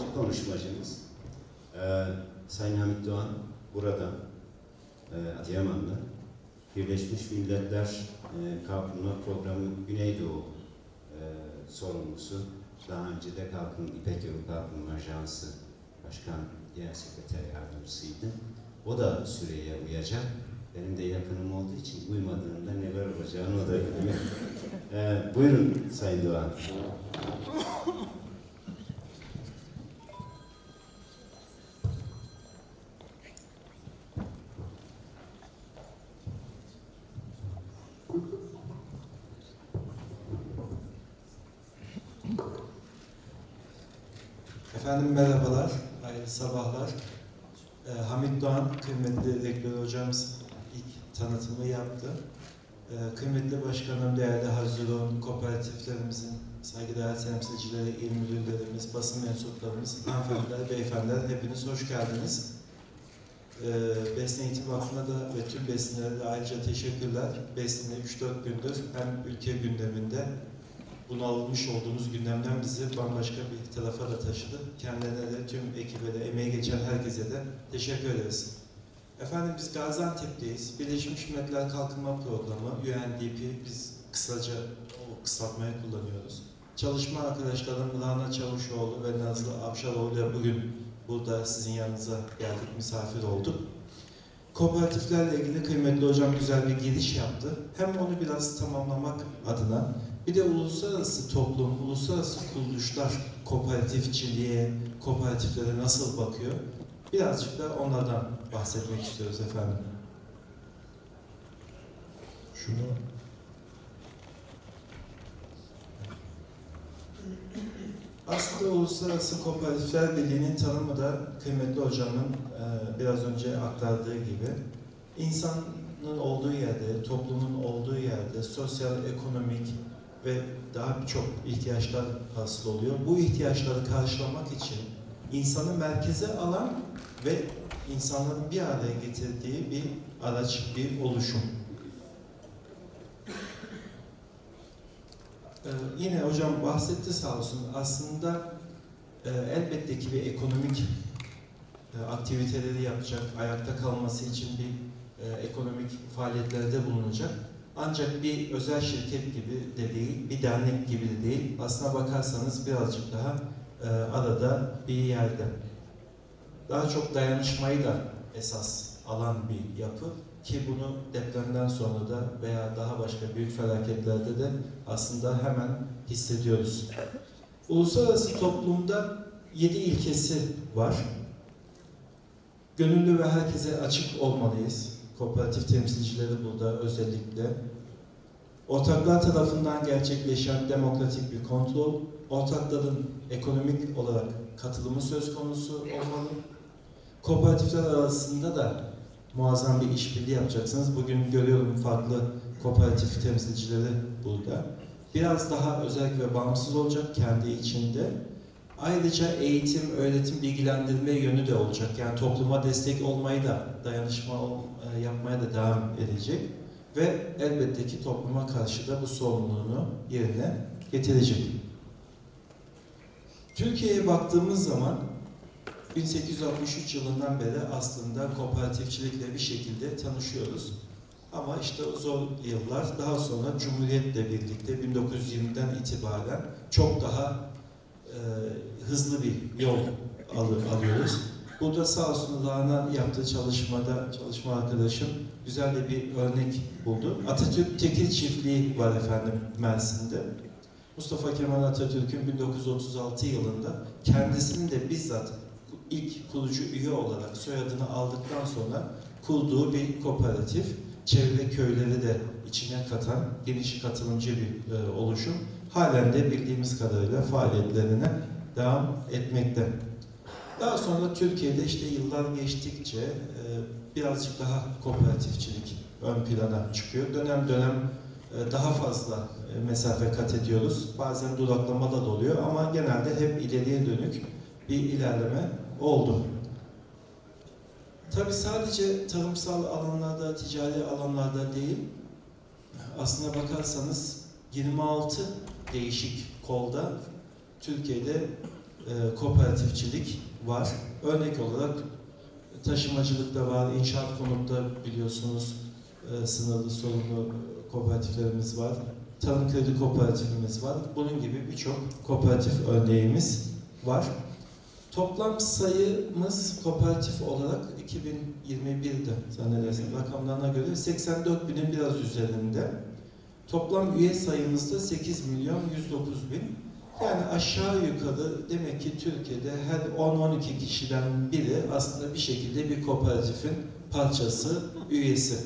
ikinci konuşmacımız e, Sayın Hamit Doğan burada e, Adıyaman'da Birleşmiş Milletler e, Kalkınma Programı Güneydoğu e, sorumlusu. Daha önce de Kalkın, İpek Yolu Kalkınma Ajansı Başkan Genel Sekreter Yardımcısıydı. O da süreye uyacak. Benim de yakınım olduğu için uymadığında neler olacağını o da biliyor. E, buyurun Sayın Doğan. Efendim merhabalar, hayırlı sabahlar. Ee, Hamit Doğan, kıymetli rektör hocamız ilk tanıtımı yaptı. Ee, kıymetli başkanım, değerli Hazırun, kooperatiflerimizin saygıdeğer temsilcileri, il müdürlerimiz, basın mensuplarımız, hanımefendiler, beyefendiler hepiniz hoş geldiniz. Ee, Besin Eğitim Vakfı'na da ve tüm besinlere de ayrıca teşekkürler. Besin'e 3-4 gündür hem ülke gündeminde bunu almış olduğumuz gündemden bizi bambaşka bir tarafa da taşıdı. Kendilerine de, tüm ekibe de, emeği geçen herkese de teşekkür ederiz. Efendim biz Gaziantep'teyiz. Birleşmiş Milletler Kalkınma Programı, UNDP, biz kısaca o kısaltmayı kullanıyoruz. Çalışma arkadaşlarım Rana Çavuşoğlu ve Nazlı Avşaroğlu ile bugün burada sizin yanınıza geldik, misafir olduk. Kooperatiflerle ilgili kıymetli hocam güzel bir giriş yaptı. Hem onu biraz tamamlamak adına bir de uluslararası toplum, uluslararası kuruluşlar kooperatifçiliğe, kooperatiflere nasıl bakıyor? Birazcık da onlardan bahsetmek istiyoruz efendim. Şunu Aslında Uluslararası Kooperatifler Birliği'nin tanımı da kıymetli hocamın e, biraz önce aktardığı gibi insanın olduğu yerde, toplumun olduğu yerde sosyal, ekonomik ve daha birçok ihtiyaçlar hasıl oluyor. Bu ihtiyaçları karşılamak için insanı merkeze alan ve insanların bir araya getirdiği bir araç, bir oluşum. Ee, yine hocam bahsetti sağ olsun. Aslında e, elbette ki bir ekonomik e, aktiviteleri yapacak, ayakta kalması için bir e, ekonomik faaliyetlerde bulunacak. Ancak bir özel şirket gibi de değil, bir dernek gibi de değil. Aslına bakarsanız birazcık daha e, arada bir yerde. Daha çok dayanışmayı da esas alan bir yapı ki bunu depremden sonra da veya daha başka büyük felaketlerde de aslında hemen hissediyoruz. Uluslararası toplumda yedi ilkesi var. Gönüllü ve herkese açık olmalıyız. Kooperatif temsilcileri burada özellikle. Ortaklar tarafından gerçekleşen demokratik bir kontrol, ortakların ekonomik olarak katılımı söz konusu olmalı. Kooperatifler arasında da muazzam bir işbirliği yapacaksınız. Bugün görüyorum farklı kooperatif temsilcileri burada. Biraz daha özel ve bağımsız olacak kendi içinde. Ayrıca eğitim, öğretim, bilgilendirme yönü de olacak. Yani topluma destek olmayı da, dayanışma e, yapmaya da devam edecek. Ve elbette ki topluma karşı da bu sorumluluğunu yerine getirecek. Türkiye'ye baktığımız zaman 1863 yılından beri aslında kooperatifçilikle bir şekilde tanışıyoruz. Ama işte zor yıllar daha sonra Cumhuriyet'le birlikte 1920'den itibaren çok daha e, hızlı bir yol al- alıyoruz. Burada sağ olsun Rana yaptığı çalışmada çalışma arkadaşım güzel de bir örnek buldu. Atatürk Tekil Çiftliği var efendim Mersin'de. Mustafa Kemal Atatürk'ün 1936 yılında kendisinin de bizzat ilk kurucu üye olarak soyadını aldıktan sonra kurduğu bir kooperatif. Çevre köyleri de içine katan geniş katılımcı bir e, oluşum. Halen de bildiğimiz kadarıyla faaliyetlerine devam etmekte. Daha sonra Türkiye'de işte yıllar geçtikçe e, birazcık daha kooperatifçilik ön plana çıkıyor. Dönem dönem e, daha fazla e, mesafe kat ediyoruz. Bazen duraklama da oluyor ama genelde hep ileriye dönük bir ilerleme oldu. Tabi sadece tarımsal alanlarda, ticari alanlarda değil, aslına bakarsanız 26 değişik kolda Türkiye'de e, kooperatifçilik var. Örnek olarak taşımacılık da var, inşaat konutta biliyorsunuz e, sınırlı sorumlu kooperatiflerimiz var. Tarım kredi kooperatifimiz var. Bunun gibi birçok kooperatif örneğimiz var. Toplam sayımız kooperatif olarak 2021'de zannedersem rakamlarına göre 84 binin biraz üzerinde. Toplam üye sayımız da 8 milyon 109 bin. Yani aşağı yukarı demek ki Türkiye'de her 10-12 kişiden biri aslında bir şekilde bir kooperatifin parçası, üyesi.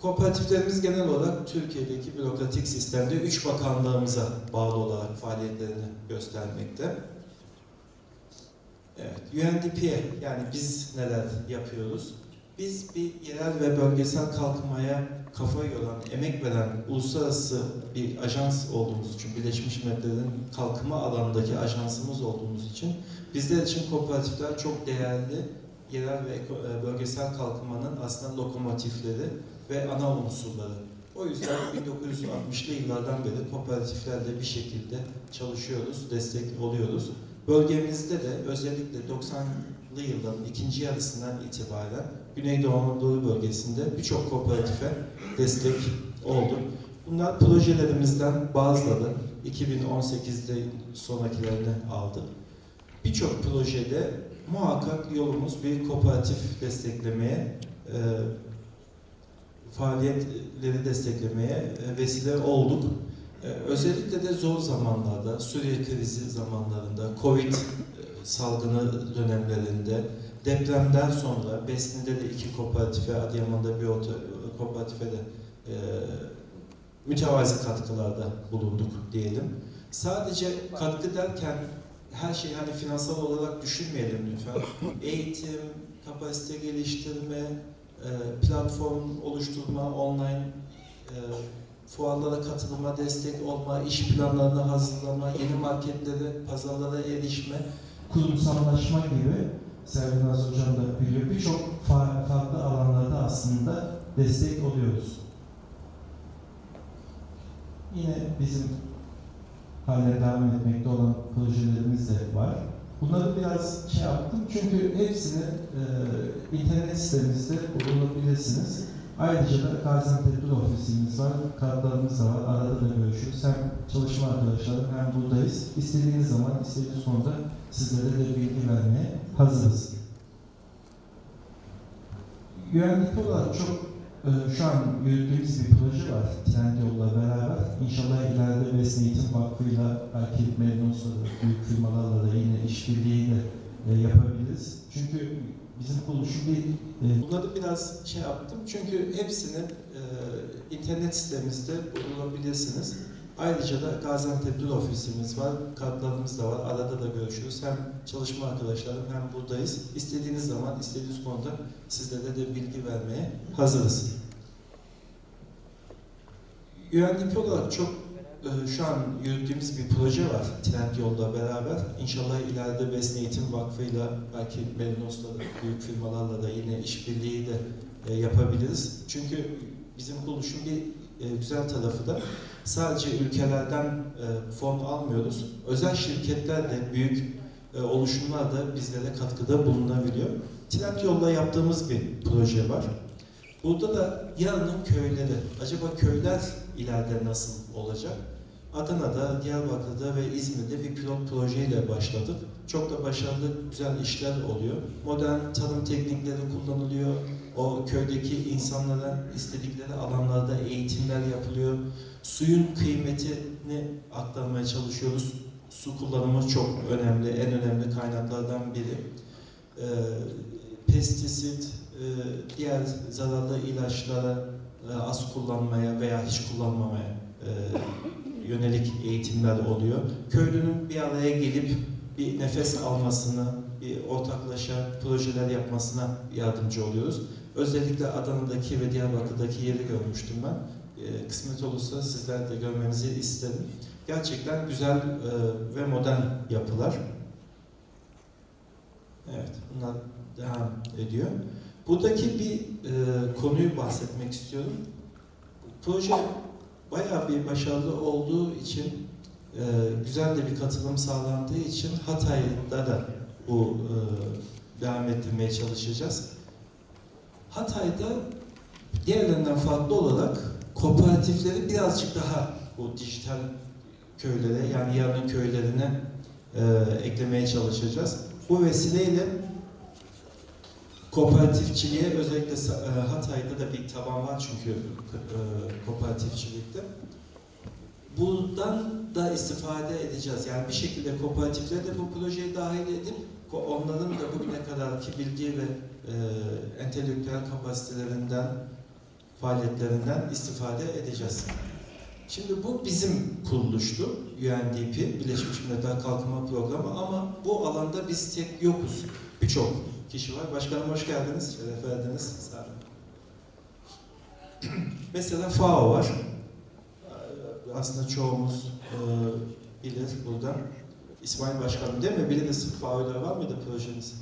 Kooperatiflerimiz genel olarak Türkiye'deki bürokratik sistemde üç bakanlığımıza bağlı olarak faaliyetlerini göstermekte. Evet, UNDP'ye yani biz neler yapıyoruz? Biz bir yerel ve bölgesel kalkınmaya kafa yoran, emek veren uluslararası bir ajans olduğumuz için, Birleşmiş Milletler'in kalkınma alanındaki ajansımız olduğumuz için bizler için kooperatifler çok değerli yerel ve e, bölgesel kalkınmanın aslında lokomotifleri ve ana unsurları. O yüzden 1960'lı yıllardan beri kooperatiflerle bir şekilde çalışıyoruz, destek oluyoruz. Bölgemizde de özellikle 90'lı yılların ikinci yarısından itibaren Güneydoğu Anadolu bölgesinde birçok kooperatife destek olduk. Bunlar projelerimizden bazıları 2018'de sonrakilerini aldık. Birçok projede muhakkak yolumuz bir kooperatif desteklemeye, e, faaliyetleri desteklemeye e, vesile olduk. E, özellikle de zor zamanlarda, Suriye krizi zamanlarında, Covid e, salgını dönemlerinde, depremden sonra Besni'de de iki kooperatife, Adıyaman'da bir orta, kooperatife de e, mütevazi katkılarda bulunduk diyelim. Sadece katkı derken her şeyi hani finansal olarak düşünmeyelim lütfen. Eğitim, kapasite geliştirme, e, platform oluşturma, online e, fuarlara katılma, destek olma, iş planlarını hazırlama, yeni marketlere, pazarlara erişme, kurumsallaşma gibi Serkan Az Hocam da biliyor. Birçok fa- farklı alanlarda aslında destek oluyoruz. Yine bizim hala devam etmekte olan projelerimiz de var. Bunları biraz şey yaptım çünkü hepsini e, internet sitemizde bulabilirsiniz. Ayrıca da Gaziantep Ofisimiz var, kartlarımız da var, arada da görüşürüz. Hem çalışma arkadaşlarım hem buradayız. İstediğiniz zaman, istediğiniz konuda sizlere de bilgi vermeye hazırız. Güvenlik olarak çok e, şu an yürüttüğümüz bir proje var Trendyol'la beraber. İnşallah ileride Besne Eğitim Vakfı'yla belki Merinos'la büyük firmalarla da yine işbirliğiyle e, yapabiliriz. Çünkü bizim kuruluşun bir... E, bunları biraz şey yaptım çünkü hepsini e, internet sitemizde bulabilirsiniz. Ayrıca da Gaziantep Dil Ofisimiz var, kartlarımız da var. Arada da görüşürüz. Hem çalışma arkadaşlarım hem buradayız. İstediğiniz zaman, istediğiniz konuda sizlere de bilgi vermeye hazırız. UNDP olarak çok şu an yürüttüğümüz bir proje var Trendyol'la beraber. İnşallah ileride Besne Eğitim Vakfı'yla belki Merinos'la da büyük firmalarla da yine işbirliği de e, yapabiliriz. Çünkü bizim kuruluşun bir e, güzel tarafı da sadece ülkelerden e, fon almıyoruz. Özel şirketler de büyük oluşumlar da bizlere katkıda bulunabiliyor. Trendyol'la yaptığımız bir proje var. Burada da yarının köyleri. Acaba köyler ileride nasıl olacak? Adana'da, Diyarbakır'da ve İzmir'de bir pilot projeyle başladık. Çok da başarılı, güzel işler oluyor. Modern tarım teknikleri kullanılıyor. O köydeki insanlara istedikleri alanlarda eğitimler yapılıyor. Suyun kıymetini aktarmaya çalışıyoruz. Su kullanımı çok önemli, en önemli kaynaklardan biri. Ee, pestisit, e, diğer zararlı ilaçlara e, az kullanmaya veya hiç kullanmamaya e, yönelik eğitimler oluyor. Köylünün bir araya gelip bir nefes almasını, bir ortaklaşa projeler yapmasına yardımcı oluyoruz. Özellikle Adana'daki ve Diyarbakır'daki yeri görmüştüm ben. E, kısmet olursa sizler de görmenizi isterim. Gerçekten güzel e, ve modern yapılar. Evet, bunlar devam ediyor. Buradaki bir e, konuyu bahsetmek istiyorum. Proje bayağı bir başarılı olduğu için e, güzel de bir katılım sağlandığı için Hatay'da da bu e, devam ettirmeye çalışacağız. Hatay'da diğerlerinden farklı olarak kooperatifleri birazcık daha bu dijital köylere yani yarının köylerine e, eklemeye çalışacağız. Bu vesileyle kooperatifçiliğe özellikle e, Hatay'da da bir taban var çünkü e, kooperatifçilikte. Bundan da istifade edeceğiz. Yani bir şekilde kooperatifleri de bu projeye dahil edip onların da bugüne kadarki bilgi ve e, entelektüel kapasitelerinden, faaliyetlerinden istifade edeceğiz. Şimdi bu bizim kuruluştu, UNDP, Birleşmiş Milletler Kalkınma Programı ama bu alanda biz tek yokuz. Birçok kişi var. Başkanım hoş geldiniz, şeref verdiniz. Sağ olun. Mesela FAO var. Aslında çoğumuz e, bilir buradan. İsmail Başkanım değil mi? Biliriz FAO'da var mıydı projeniz?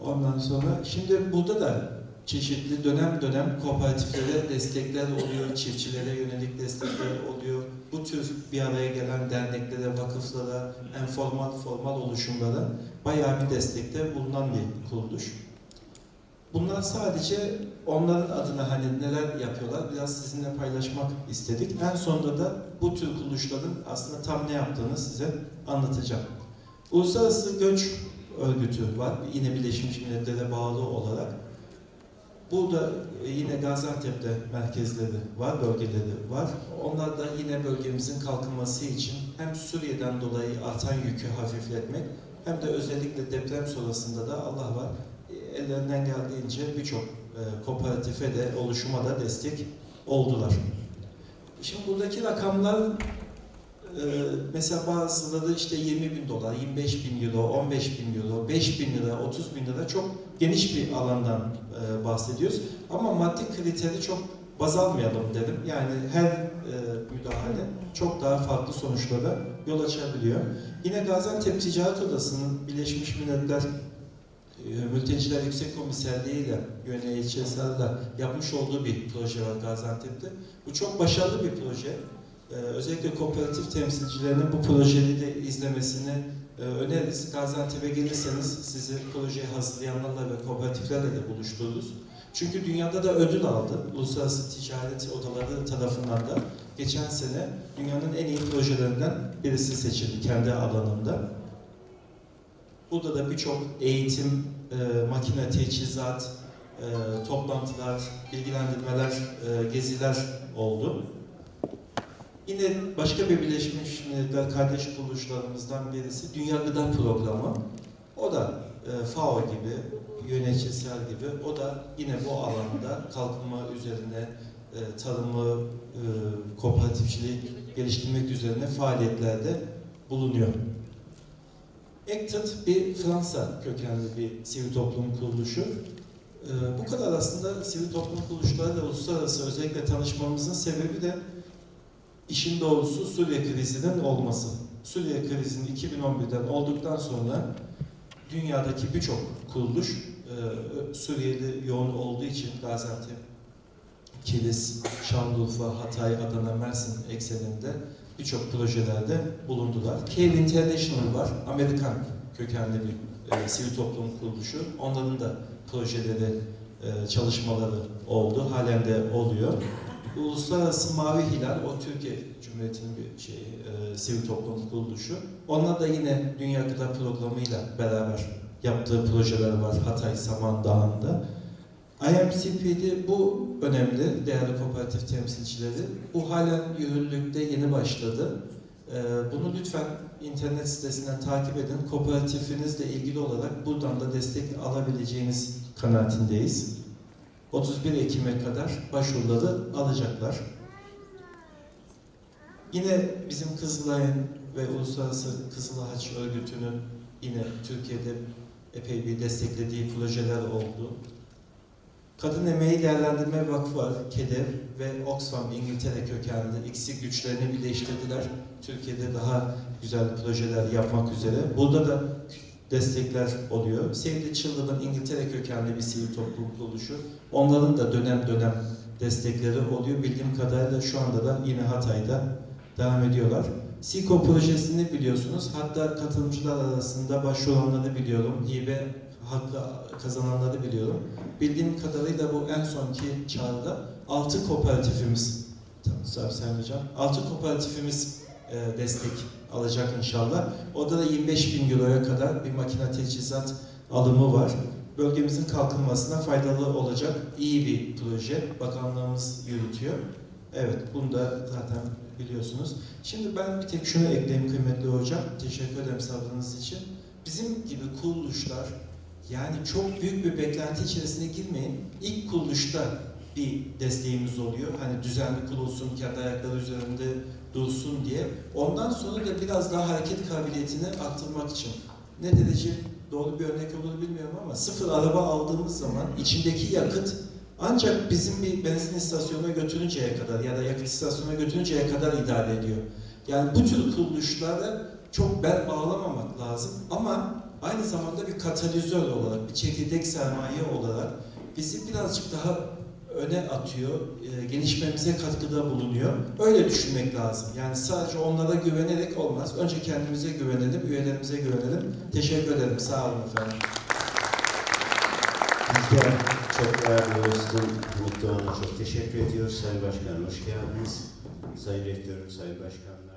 Ondan sonra şimdi burada da çeşitli dönem dönem kooperatiflere destekler oluyor, çiftçilere yönelik destekler oluyor. Bu tür bir araya gelen derneklere, vakıflara, en formal formal oluşumlara bayağı bir destekte bulunan bir kuruluş. Bunlar sadece onların adına hani neler yapıyorlar biraz sizinle paylaşmak istedik. En sonunda da bu tür kuruluşların aslında tam ne yaptığını size anlatacağım. Uluslararası Göç Örgütü var. Yine Birleşmiş Milletler'e bağlı olarak. Burada yine Gaziantep'te merkezleri var, bölgeleri var. Onlar da yine bölgemizin kalkınması için hem Suriye'den dolayı artan yükü hafifletmek hem de özellikle deprem sonrasında da Allah var ellerinden geldiğince birçok e, kooperatife de oluşuma da destek oldular. Şimdi buradaki rakamlar e, mesela bazıları işte 20 bin dolar, 25 bin euro, 15 bin euro, 5 bin lira, 30 bin lira çok geniş bir alandan e, bahsediyoruz. Ama maddi kriteri çok baz almayalım dedim. Yani her e, müdahale çok daha farklı sonuçlara yol açabiliyor. Yine Gaziantep Ticaret Odası'nın Birleşmiş Milletler e, Mülteciler Yüksek Komiserliği ile UNHCR'la yapmış olduğu bir proje var Gaziantep'te. Bu çok başarılı bir proje. Ee, özellikle kooperatif temsilcilerinin bu projeyi de izlemesini e, öneririz. Gaziantep'e gelirseniz sizi projeyi hazırlayanlarla ve kooperatiflerle de buluştururuz. Çünkü dünyada da ödül aldı. Uluslararası Ticaret Odaları tarafından da geçen sene dünyanın en iyi projelerinden birisi seçildi kendi alanında. Burada da birçok eğitim, e, makine teçhizat, e, toplantılar, bilgilendirmeler, e, geziler oldu. Yine başka bir Birleşmiş Milletler kardeş kuruluşlarımızdan birisi Dünya Gıda Programı. O da e, FAO gibi, UNHCR gibi, o da yine bu alanda kalkınma üzerine, e, tarımı, e, kooperatifçiliği geliştirmek üzerine faaliyetlerde bulunuyor. ACTED bir Fransa kökenli bir sivil toplum kuruluşu. Ee, bu kadar aslında sivil toplum kuruluşlarıyla uluslararası özellikle tanışmamızın sebebi de işin doğrusu Suriye krizinin olması. Suriye krizinin 2011'den olduktan sonra dünyadaki birçok kuruluş e, Suriyeli yoğun olduğu için Gaziantep, Kilis, Şanlıurfa, Hatay, Adana, Mersin ekseninde birçok projelerde bulundular. Care International var, Amerikan kökenli bir e, sivil toplum kuruluşu. Onların da projeleri, e, çalışmaları oldu, halen de oluyor. Uluslararası Mavi Hilal, o Türkiye Cumhuriyeti'nin bir şey, e, sivil toplum kuruluşu. Onlar da yine Dünya Gıda Programı ile beraber yaptığı projeler var Hatay Samandağ'ında. IMCP'de bu önemli değerli kooperatif temsilcileri. Bu halen yürürlükte yeni başladı. Ee, Bunu lütfen internet sitesinden takip edin. Kooperatifinizle ilgili olarak buradan da destek alabileceğiniz kanaatindeyiz. 31 Ekim'e kadar başvuruları alacaklar. Yine bizim Kızılay'ın ve Uluslararası Kızıl Haç Örgütü'nün yine Türkiye'de epey bir desteklediği projeler oldu. Kadın Emeği Değerlendirme Vakfı var, KEDEV ve Oxfam İngiltere kökenli. İkisi güçlerini birleştirdiler. Türkiye'de daha güzel projeler yapmak üzere. Burada da destekler oluyor. Save the İngiltere kökenli bir sivil toplum kuruluşu. Onların da dönem dönem destekleri oluyor. Bildiğim kadarıyla şu anda da yine Hatay'da devam ediyorlar. SİKO projesini biliyorsunuz. Hatta katılımcılar arasında başvuranları biliyorum. Hibe hakkı kazananları biliyorum. Bildiğim kadarıyla bu en sonki çağrıda 6 kooperatifimiz, tamam Sayın Hocam, 6 kooperatifimiz e, destek alacak inşallah. Orada da 25 bin euroya kadar bir makine teçhizat alımı var. Bölgemizin kalkınmasına faydalı olacak iyi bir proje. Bakanlığımız yürütüyor. Evet, bunu da zaten biliyorsunuz. Şimdi ben bir tek şunu ekleyeyim kıymetli hocam. Teşekkür ederim sabrınız için. Bizim gibi kuruluşlar yani çok büyük bir beklenti içerisine girmeyin. İlk kuruluşta bir desteğimiz oluyor. Hani düzenli kurulsun, kendi ayakları üzerinde dursun diye. Ondan sonra da biraz daha hareket kabiliyetini arttırmak için. Ne derece doğru bir örnek olur bilmiyorum ama sıfır araba aldığımız zaman içindeki yakıt ancak bizim bir benzin istasyonuna götürünceye kadar ya da yakıt istasyonuna götürünceye kadar idare ediyor. Yani bu tür kuruluşlara çok bel bağlamamak lazım ama aynı zamanda bir katalizör olarak, bir çekirdek sermaye olarak bizi birazcık daha öne atıyor, e, gelişmemize katkıda bulunuyor. Öyle düşünmek lazım. Yani sadece onlara güvenerek olmaz. Önce kendimize güvenelim, üyelerimize güvenelim. Teşekkür ederim. Sağ olun efendim. De çok değerli dostum Umut Doğan'a çok teşekkür ediyoruz. Sayın Başkanım hoş geldiniz. Sayın Rektörüm, Sayın Başkanım.